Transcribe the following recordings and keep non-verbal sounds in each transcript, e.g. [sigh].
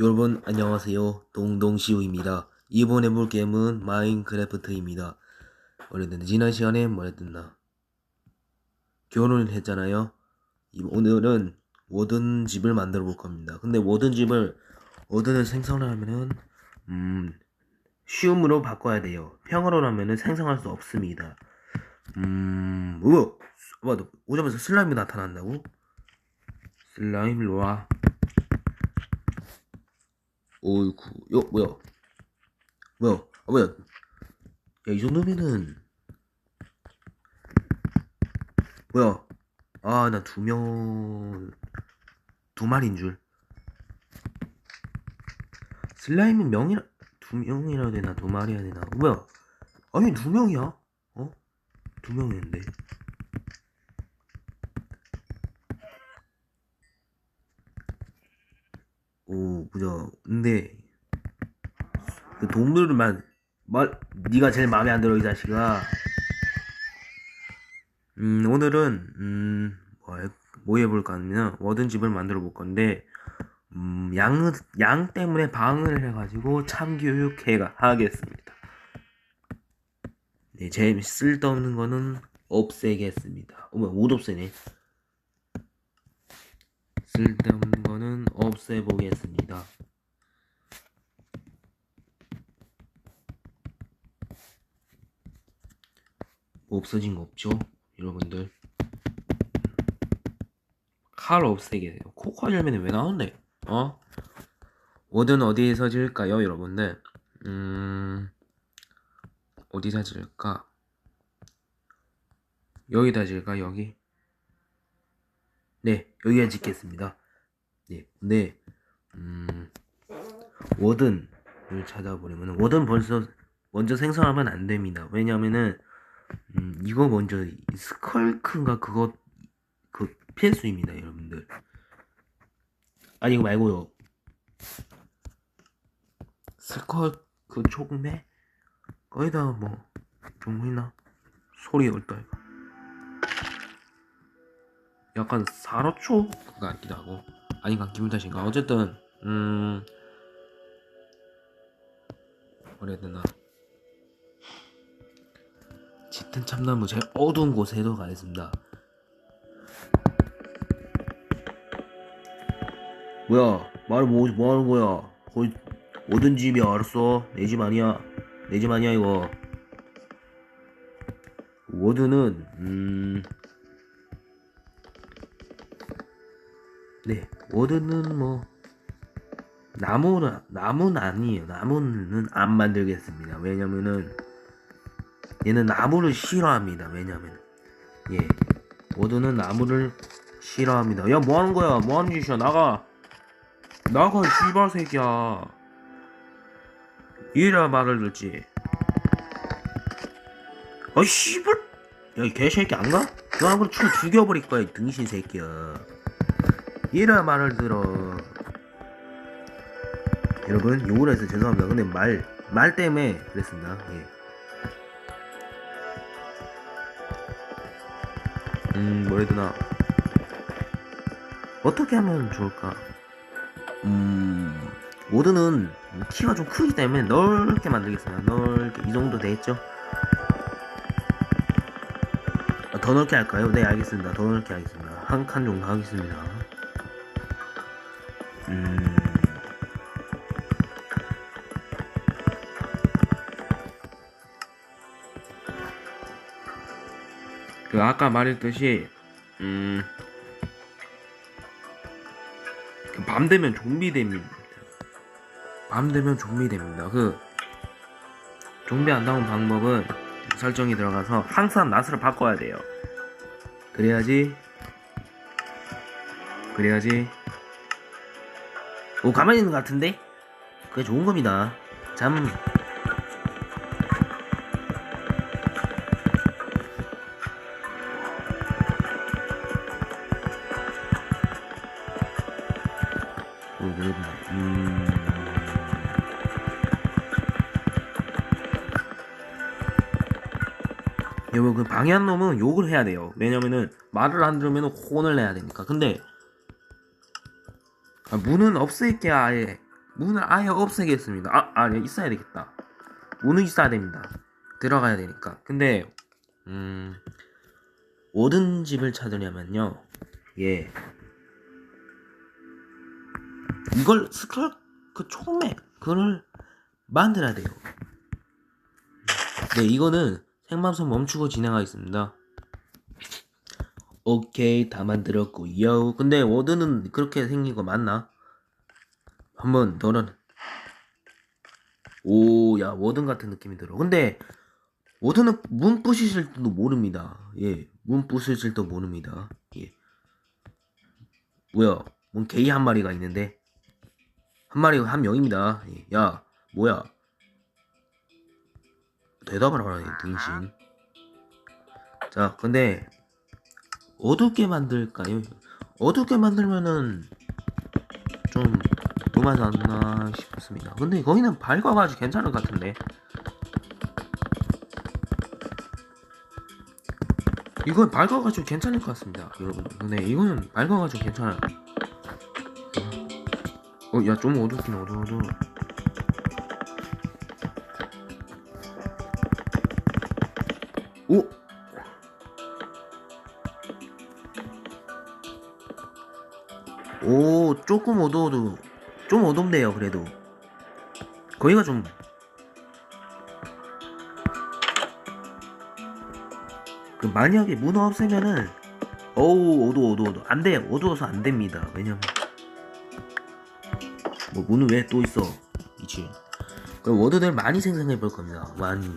여러분 안녕하세요. 동동시우입니다. 이번 해볼 게임은 마인크래프트입니다. 원래는 지난 시간에 뭐랬었나? 결혼을 했잖아요. 이- 오늘은 워든 집을 만들어 볼 겁니다. 근데 워든 집을 워든을 생성을 하면은 음 쉬움으로 바꿔야 돼요. 평으로 하면은 생성할 수 없습니다. 음 맞아 오자마자 슬라임이 나타난다고? 슬라임 로아 어이구, 요, 뭐야? 뭐야? 아, 뭐야? 야, 이 정도면은, 뭐야? 아, 나 두 명, 두 마리인 줄. 슬라임은 명이라, 두 명이라 해야 되나? 두 마리 해야 되나? 뭐야? 아니, 두 명이야? 어? 두 명이었는데. 오, 뭐야? 근데, 그 동물만 말 네가 제일 마음에 안 들어 이 자식아. 음 오늘은 음 뭐 뭐 해볼까 하면 워든 집을 만들어 볼 건데 음 양 양 때문에 방을 해가지고 참교육 해 하겠습니다. 네, 제일 쓸데없는 거는 없애겠습니다. 어머 못 없애네. 쓸데없는 거는 없애보겠습니다. 뭐 없어진 거 없죠? 여러분들 칼 없애게 돼요 코코아 열매는 왜 나왔네? 어? 워든 어디에서 지을까요 여러분들? 음... 어디다 지을까? 여기다 지을까 여기? 네 여기에 짓겠습니다 네 근데 음... 워든을 찾아보려면 워든 벌써 먼저 생성하면 안 됩니다 왜냐면은 음, 이거 먼저 이 스컬크인가 그거 그 필수입니다, 여러분들. 아니 이거 말고요. 스컬크 촉매 거기다 뭐좀 있나 소리 어떨까? 이거. 약간 사로초 그거 같기도 하고 아닌가 기분 탓인가 어쨌든 음 뭐라 해야 되나 짙은 참나무 제일 어두운 곳에도 가겠습니다. 뭐야? 말을 뭐, 뭐 하는 거야? 거기 오든 집이야, 알았어? 내 집 아니야. 내 집 아니야, 이거. 워드는, 음, 네, 워드는 뭐, 나무는, 나무는 아니에요. 나무는 안 만들겠습니다. 왜냐면은, 얘는 나무를 싫어합니다. 왜냐면 예 워드는 나무를 싫어합니다. 야 뭐 하는 거야? 뭐 하는 짓이야? 나가 나가 씨발 새끼야. 이라 말을 듣지. 아 씨발 야이 개새끼 안 가? 너 한번 쳐 죽여버릴 거야 이 등신 새끼야. 이라 말을 들어. 여러분 욕을 해서 죄송합니다. 근데 말 말 때문에 그랬습니다. 예. 음, 뭐라 해야 되나. 어떻게 하면 좋을까? 음, 모드는 키가 좀 크기 때문에 넓게 만들겠습니다. 넓게. 이 정도 되겠죠? 아, 더 넓게 할까요? 네, 알겠습니다. 더 넓게 하겠습니다. 한 칸 정도 하겠습니다. 음. 그 아까 말했듯이 음. 그 밤 되면 좀비 됩니다. 밤 되면 좀비 됩니다. 그 좀비 안 나온 방법은 설정이 들어가서 항상 낫을 바꿔야 돼요. 그래야지 그래야지 오 가만히 있는 것 같은데? 그게 좋은 겁니다. 잠 음. 여러분 그 방해한 놈은 욕을 해야 돼요. 왜냐면은 말을 안 들으면 혼을 내야 되니까. 근데 아, 문은 없앨게 아예 문을 아예 없애겠습니다. 아, 아, 네, 있어야 되겠다. 문은 있어야 됩니다. 들어가야 되니까. 근데, 음, 모든 집을 찾으려면요, 예. 이걸 스크롤, 그 총매, 그걸 만들어야 돼요. 네, 이거는 생방송 멈추고 진행하겠습니다. 오케이, 다 만들었고요. 근데 워드는 그렇게 생긴 거 맞나? 한번 너는 오, 야, 워든 같은 느낌이 들어. 근데 워든은 문 부시실 줄도 모릅니다. 예, 문 부시실 도 모릅니다. 예. 뭐야? 뭔 게이 한 마리가 있는데 한 마리가 한 명입니다. 예. 야, 뭐야? 대답을 하라, 이 등신. 자, 근데 어둡게 만들까요? 어둡게 만들면은 좀 도마지 않나 싶습니다. 근데 거기는 밝아가지고 괜찮을 것 같은데. 이건 밝아가지고 괜찮을 것 같습니다, 여러분. 근데 이거는 밝아가지고 괜찮아요. 어, 야, 좀 어둡긴 어두워. 어 조금 어두워도 좀 어둡네요, 그래도. 거기가 좀. 그 만약에 문어 없으면은, 어우, 어두워, 어두워, 어두워. 안 돼요. 어두워서 안 됩니다. 왜냐면. 뭐, 문은 왜 또 있어? 이치. 그 워드들 많이 생성해 볼 겁니다. 많이.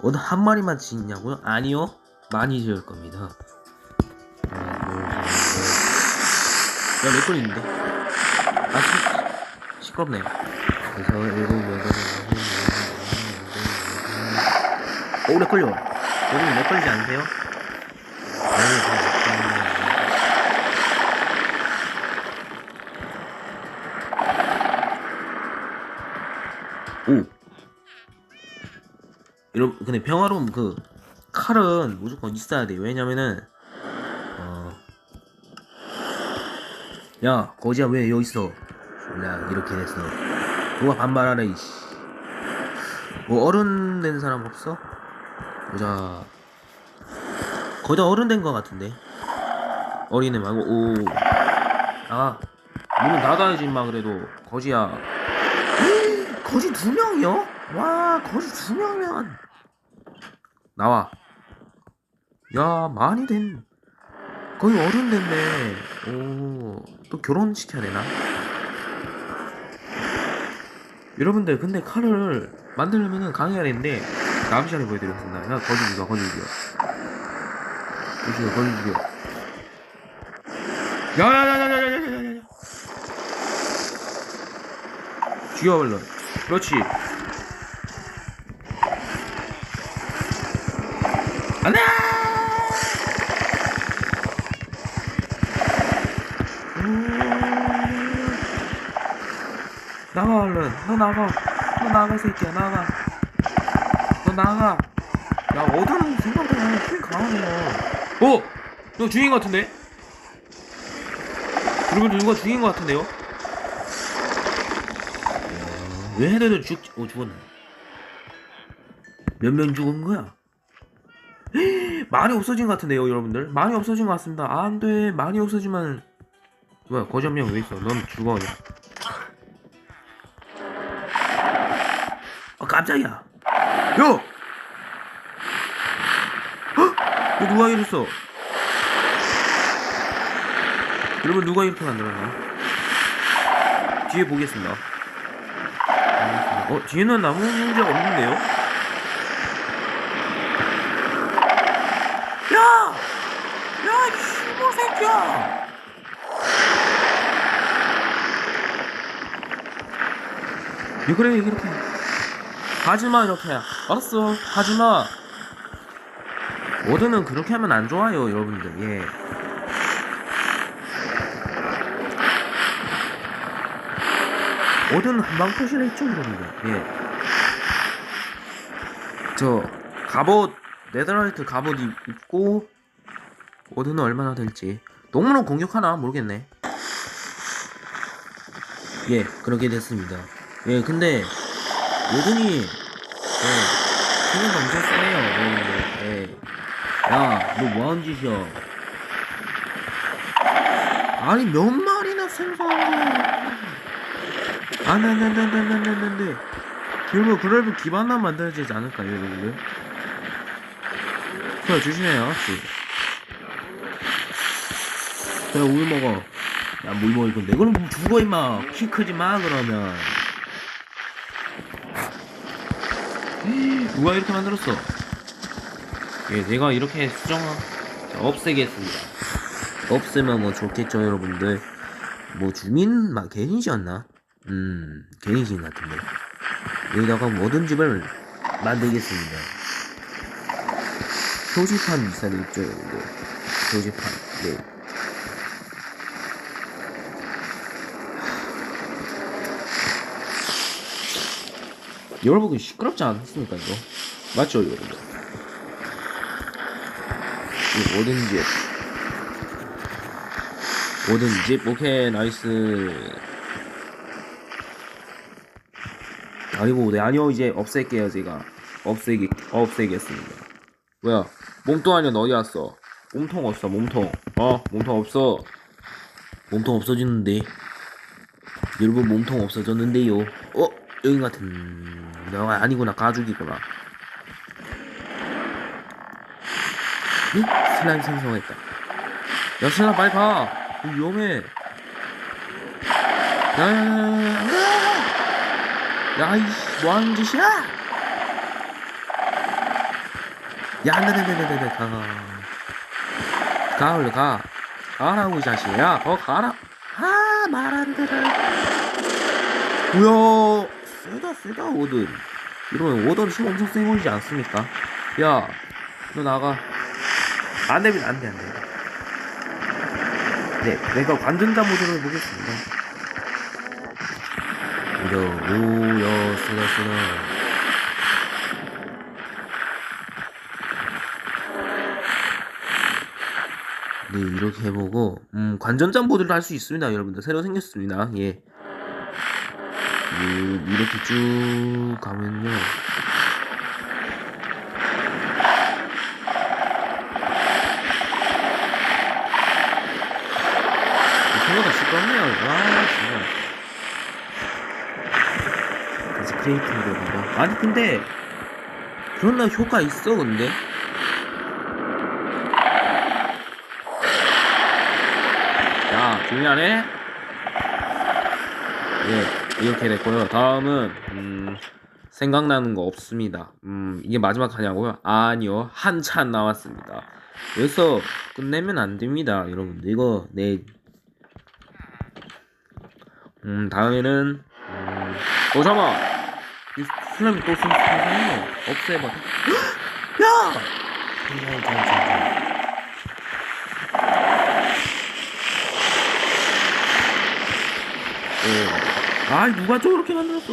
워드 한 마리만 짓냐고요? 아니요. 많이 지을 겁니다. 야, 몇 걸리는데? 아, 시, 시끄럽네요. 그래서 일곱, 여덟, 오, 렉 걸려. 여러분, 렉 걸리지 않으세요? 오. 여러분, 근데 평화로운 그 칼은 무조건 있어야 돼요. 왜냐면은, 야, 거지야 왜 여기 있어? 몰라 이렇게 됐어. 누가 반말하래 이씨. 뭐 어른 된 사람 없어? 보자. 거의 다 어른 된 거 같은데. 어린애 말고 오. 아 문은 닫아야지 임마 그래도 거지야. [gasps] 거지 두 명이요? 와 거지 두 명이면 나와. 야 많이 된. 거의 어른 됐네. 오, 또 결혼시켜야 되나? 여러분들, 근데 칼을 만들려면은 강해야 되는데, 다음 시간에 보여드리겠습니다. 야, 거짓 죽여, 거짓 죽여. 거짓 죽여, 거짓 죽여. 야, 야, 야, 야, 야, 야, 야, 야, 야, 야. 죽여, 얼른. 그렇지. 안 돼! 나가 얼른 너 나가 너 나가 이 새끼야. 나가 너 나가 야 어두운 생각보다 힘 강하네요 어? 너것 같은데? 여러분 누가 죽인 것 같은데요? 야, 왜 헤드들 죽.. 어 죽었네 몇 명 죽은 거야? [gasps] 많이 없어진 것 같은데요 여러분들. 많이 없어진 것 같습니다. 아, 안돼. 많이 없어지면 뭐야 명왜 있어? 넌 죽어. 그 아 깜짝이야 야! 헉! 누가 이랬어 여러분 누가 이렇게 만들었나 뒤에 보겠습니다 어 뒤에는 아무 문제가 없는데요 야! 야, 이 씨모 새끼야! 왜 그래, 왜 그렇게. 하지마, 이렇게. 알았어, 하지마. 워드는 그렇게 하면 안 좋아요, 여러분들. 예. 워드는 한방 표시를 했죠, 여러분들. 예. 저, 갑옷, 네더라이트 갑옷 입- 입고, 워드는 얼마나 될지. 동물원 공격하나? 모르겠네. 예, 그렇게 됐습니다. 예, 근데 여전히 예, 힘은 엄청 세요. 야, 너 뭐하는 짓이야? 아니 몇 마리나 거야? 안돼 안돼 안돼 안돼 안돼 안돼 안돼. 여러분 그러면 기반만 만들어야 되지 않을까요, 여러분들? 그래 조심해요? 그래 우유 먹어. 야, 물 먹을 건데. 그럼 뭐 죽어, 임마. 키 크지 마, 그러면. 누가 이렇게 만들었어? 예, 내가 이렇게 수정하, 자, 없애겠습니다. 없애면 뭐 좋겠죠, 여러분들. 뭐, 주민, 막, 개인이었나? 음, 개인신 같은데. 여기다가 모든 집을 만들겠습니다. 표지판 비싸도 있죠, 여러분들. 표지판, 네. 여러분 시끄럽지 않습니까 이거? 맞죠 여러분? 이 모든 집 모든 집 오케이 나이스. 아니고 네 아니요 이제 없앨게요 제가. 없애기 없애겠습니다. 뭐야? 몸통 아니야 너 어디 갔어. 몸통 없어 몸통. 어 몸통 없어. 몸통 없어지는데. 여러분 몸통 없어졌는데요. 어 여기 같은 너 아니구나. 가죽이구나. 응? 슬라임 생성했다. 야 슬라임 빨리 가. 위험해. 야야야야야 야이씨 뭐하는 짓이야? 야 안돼 안돼 안돼 가가. 가 얼른 가. 가라고 이 자식아 어 가라. 아 말 안 들어. 뭐야 세다 세다 오든. 이러면 오더는 힘 엄청 세 보이지 않습니까? 야 너 나가. 안 되면 안돼 안돼. 네 내가 관전자 모드로 해보겠습니다. 오야 오야 세다 세다 네 이렇게 해보고 음 관전자 모드를 할 수 있습니다 여러분들. 새로 생겼습니다. 예. 음, 이렇게 쭉 가면요. 생각보다 시끄럽네요. 와, 진짜. 다시 크리에이티브 해본다. 아니, 근데, 그런 나 효과 있어, 근데? 야, 조용히 안 해? 예, 이렇게 됐고요. 다음은 음, 생각나는 거 없습니다. 음, 이게 마지막 칸이냐고요? 아니요, 한참 남았습니다. 여기서 끝내면 안 됩니다, 여러분들. 이거 내 음, 다음에는 음, 어 잠깐, 이 슬램이 또 생성했네. 없애봐. [gasps] 야! 잠깐. 아, 누가 저렇게 만들었어?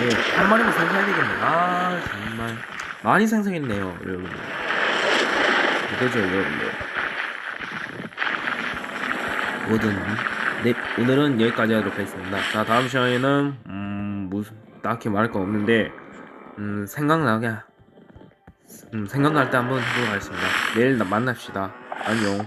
예, 한 마리만 생성해야 되겠네. 아, 정말. 많이 생성했네요, 여러분들. 그죠, 여러분들. 뭐든, 네, 오늘은 여기까지 하도록 하겠습니다. 자, 다음 시간에는, 음, 무슨, 딱히 말할 거 없는데, 음, 생각나게, 음, 생각날 때 한번 해보도록 하겠습니다. 내일 만납시다. 안녕.